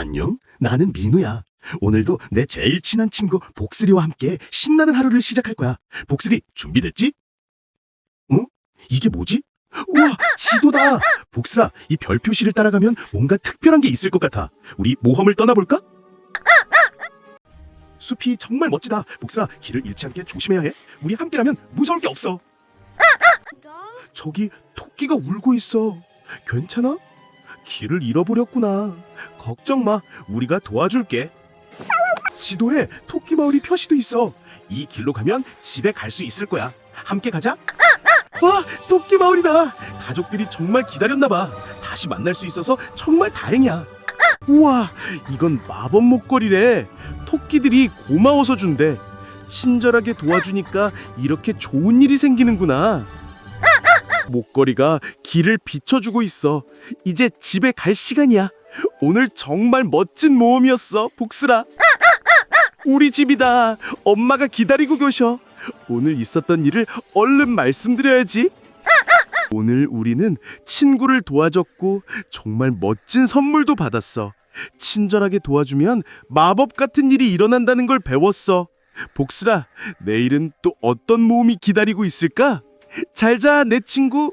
안녕, 나는 민우야. 오늘도 내 제일 친한 친구 복슬이와 함께 신나는 하루를 시작할 거야. 복슬이, 준비됐지? 어? 이게 뭐지? 우와, 지도다! 복슬아, 이 별 표시를 따라가면 뭔가 특별한 게 있을 것 같아. 우리 모험을 떠나볼까? 숲이 정말 멋지다. 복슬아, 길을 잃지 않게 조심해야 해. 우리 함께라면 무서울 게 없어. 저기 토끼가 울고 있어. 괜찮아? 길을 잃어버렸구나. 걱정 마. 우리가 도와줄게. 지도에 토끼 마을이 표시도 있어. 이 길로 가면 집에 갈 수 있을 거야. 함께 가자. 와, 토끼 마을이다. 가족들이 정말 기다렸나 봐. 다시 만날 수 있어서 정말 다행이야. 우와, 이건 마법 목걸이래. 토끼들이 고마워서 준대. 친절하게 도와주니까 이렇게 좋은 일이 생기는구나. 목걸이가 길을 비춰주고 있어. 이제 집에 갈 시간이야. 오늘 정말 멋진 모험이었어, 복슬아. 우리 집이다. 엄마가 기다리고 계셔. 오늘 있었던 일을 얼른 말씀드려야지. 오늘 우리는 친구를 도와줬고 정말 멋진 선물도 받았어. 친절하게 도와주면 마법 같은 일이 일어난다는 걸 배웠어. 복슬아, 내일은 또 어떤 모험이 기다리고 있을까? 잘 자, 내 친구.